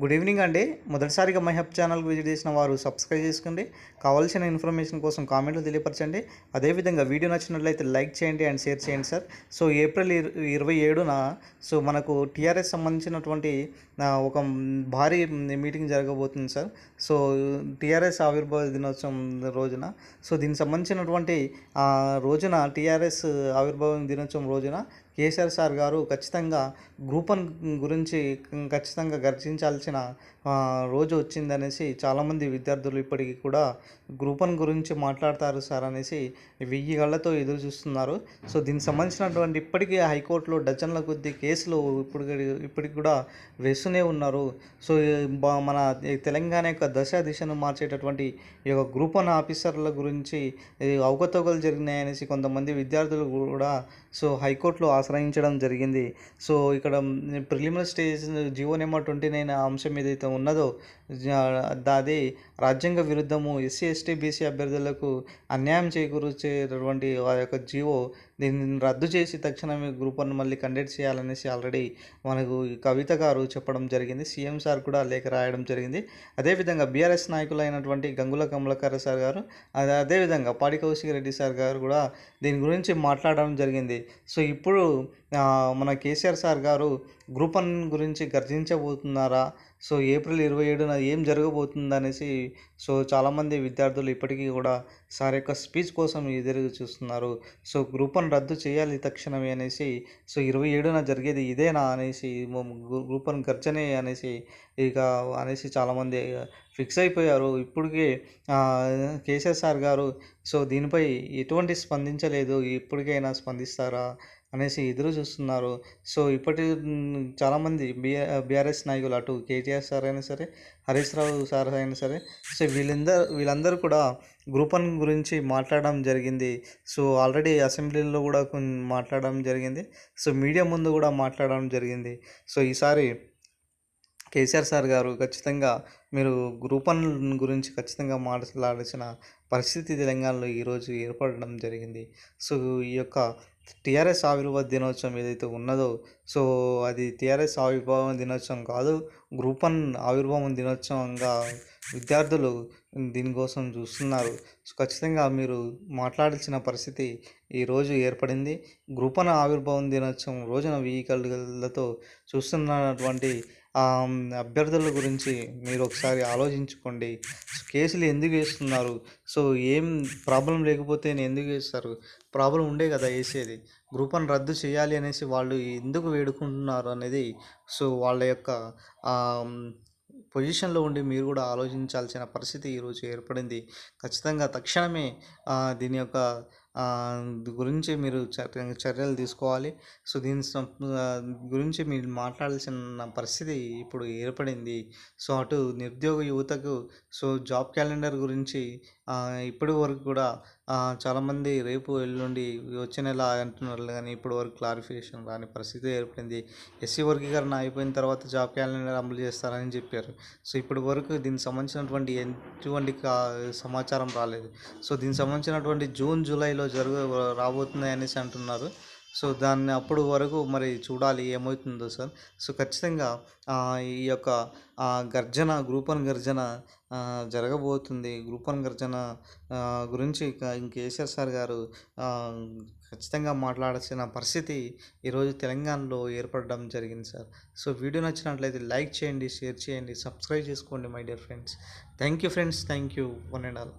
Good evening అండి. మొదటిసారిగా my hub ఛానల్కి విజిట్ చేసిన వారు సబ్స్క్రైబ్ చేసుకోండి కావాల్సిన ఇన్ఫర్మేషన్ కోసం కామెంట్లు తెలియపరచండి. అదేవిధంగా వీడియో నచ్చినట్లయితే లైక్ చేయండి అండ్ షేర్ చేయండి సార్. సో ఏప్రిల్ ఇరవై ఏడున సో మనకు టీఆర్ఎస్ సంబంధించినటువంటి ఒక భారీ మీటింగ్ జరగబోతుంది సార్. సో టీఆర్ఎస్ ఆవిర్భావ దినోత్సవం రోజున సో దీనికి సంబంధించినటువంటి రోజున టీఆర్ఎస్ ఆవిర్భావం దినోత్సవం రోజున కేసీఆర్ సార్ గారు ఖచ్చితంగా గ్రూప్ వన్ గురించి ఖచ్చితంగా గర్జించాల్సిన రోజు వచ్చిందనేసి చాలామంది విద్యార్థులు ఇప్పటికీ కూడా గ్రూప్ వన్ గురించి మాట్లాడతారు సార్ అనేసి వెయ్యి గళ్ళతో ఎదురు చూస్తున్నారు. సో దీనికి సంబంధించినటువంటి ఇప్పటికీ హైకోర్టులో డజన్ల కొద్ది కేసులు ఇప్పుడు ఇప్పటికి కూడా వేస్తూనే ఉన్నారు. సో బా- మన ఈ తెలంగాణ యొక్క దశ దిశను మార్చేటటువంటి ఈ యొక్క గ్రూప్ వన్ ఆఫీసర్ల గురించి అవకతవకలు జరిగినాయనేసి కొంతమంది విద్యార్థులు కూడా సో హైకోర్టులో ఆశ్రయించడం జరిగింది. సో ఇక్కడ preliminary stage GO number twenty nine అంశం ఏదైతే ఉన్నదో అది రాజ్యాంగ విరుద్ధము ఎస్సీ ఎస్టీ బీసీ అభ్యర్థులకు అన్యాయం చేకూర్చేటటువంటి ఆ యొక్క జీవో దీన్ని రద్దు చేసి తక్షణమే గ్రూప్ వన్ మళ్ళీ కండక్ట్ చేయాలనేసి ఆల్రెడీ మనకు ఈ కవిత గారు చెప్పడం జరిగింది. సీఎం సార్ కూడా లేఖ రాయడం జరిగింది. అదేవిధంగా బీఆర్ఎస్ నాయకులైనటువంటి గంగుల కమలకర సార్ గారు అదే అదేవిధంగా పాడి కౌశిక్ రెడ్డి సార్ గారు కూడా దీని గురించి మాట్లాడడం జరిగింది. సో ఇప్పుడు మన KCR sir garu group one గురించి గర్జించబోతున్నారా? సో ఏప్రిల్ ఇరవై ఏడున ఏం జరగబోతుంది అనేసి సో చాలామంది విద్యార్థులు ఇప్పటికీ కూడా సార్ యొక్క స్పీచ్ కోసం ఎదురు చూస్తున్నారు. సో గ్రూప్ వన్ రద్దు చేయాలి తక్షణమే అనేసి సో ఇరవై ఏడున జరిగేది ఇదేనా అనేసి గ్రూప్ వన్ గర్జనే అనేసి ఇక అనేసి చాలామంది ఫిక్స్ అయిపోయారు. ఇప్పటికే కేసీఆర్ సార్ గారు సో దీనిపై ఎటువంటి స్పందించలేదు. ఇప్పటికైనా స్పందిస్తారా? అనేసి ఎదురు చూస్తున్నారు. సో ఇప్పటి చాలామంది బిఆర్ బీఆర్ఎస్ నాయకులు అటు కేటీఆర్ సార్ అయినా సరే హరీష్ రావు సార్ అయినా సరే సో వీళ్ళందరూ వీళ్ళందరూ కూడా గ్రూప్ వన్ గురించి మాట్లాడడం జరిగింది. సో ఆల్రెడీ అసెంబ్లీలో కూడా కొన్ని మాట్లాడడం జరిగింది. సో మీడియా ముందు కూడా మాట్లాడడం జరిగింది. సో ఈసారి కేసీఆర్ సార్ గారు ఖచ్చితంగా మీరు గ్రూప్ వన్ గురించి ఖచ్చితంగా మాట్లాడాల్సిన పరిస్థితి తెలంగాణలో ఈరోజు ఏర్పడడం జరిగింది. సో ఈ యొక్క టీఆర్ఎస్ ఆవిర్భావ దినోత్సవం ఏదైతే ఉన్నదో సో అది టీఆర్ఎస్ ఆవిర్భావం దినోత్సవం కాదు గ్రూప్ వన్ ఆవిర్భావం దినోత్సవంగా విద్యార్థులు దీనికోసం చూస్తున్నారు. సో ఖచ్చితంగా మీరు మాట్లాడాల్సిన పరిస్థితి ఈరోజు ఏర్పడింది. గ్రూప్ ఆవిర్భావం దినోత్సవం రోజున వెహికల్తో చూస్తున్నటువంటి అభ్యర్థుల గురించి మీరు ఒకసారి ఆలోచించుకోండి. కేసులు ఎందుకు వేస్తున్నారు? సో ఏం ప్రాబ్లం లేకపోతే ఎందుకు వేస్తారు? ప్రాబ్లం ఉండే కదా వేసేది. గ్రూప్ రద్దు చేయాలి అనేసి వాళ్ళు ఎందుకు వేడుకుంటున్నారు అనేది సో వాళ్ళ యొక్క పొజిషన్లో ఉండి మీరు కూడా ఆలోచించాల్సిన పరిస్థితి ఈరోజు ఏర్పడింది. ఖచ్చితంగా తక్షణమే దీని యొక్క గురించి మీరు చర్యలు తీసుకోవాలి. సో దీని సం- గురించి మీరు మాట్లాడాల్సిన పరిస్థితి ఇప్పుడు ఏర్పడింది. సో అటు నిరుద్యోగ యువతకు సో జాబ్ క్యాలెండర్ గురించి ఇప్పటి వరకు కూడా చాలామంది రేపు ఎల్లుండి వచ్చే నెల అంటున్నారు. కానీ ఇప్పటి వరకు క్లారిఫికేషన్ రాని పరిస్థితి ఏర్పడింది. ఎస్సీ వర్గీకరణ అయిపోయిన తర్వాత జాబ్ క్యాలెండర్ అమలు చేస్తారని చెప్పారు. సో ఇప్పటి వరకు దీనికి సంబంధించినటువంటి ఎటువంటి కా- సమాచారం రాలేదు. సో దీనికి సంబంధించినటువంటి జూన్ జూలై స్థాయిలో జరుగు రాబోతున్నాయి అనేసి అంటున్నారు. సో దాన్ని అప్పుడు వరకు మరి చూడాలి ఏమవుతుందో సార్. సో ఖచ్చితంగా ఈ యొక్క గర్జన గ్రూప్ గర్జన జరగబోతుంది. గ్రూప్ గర్జన గురించి ఇక కేసీఆర్ సార్ గారు ఖచ్చితంగా మాట్లాడాల్సిన పరిస్థితి ఈరోజు తెలంగాణలో ఏర్పడడం జరిగింది సార్. సో వీడియో నచ్చినట్లయితే లైక్ చేయండి షేర్ చేయండి సబ్స్క్రైబ్ చేసుకోండి my dear friends. Thank you friends thank you one and all.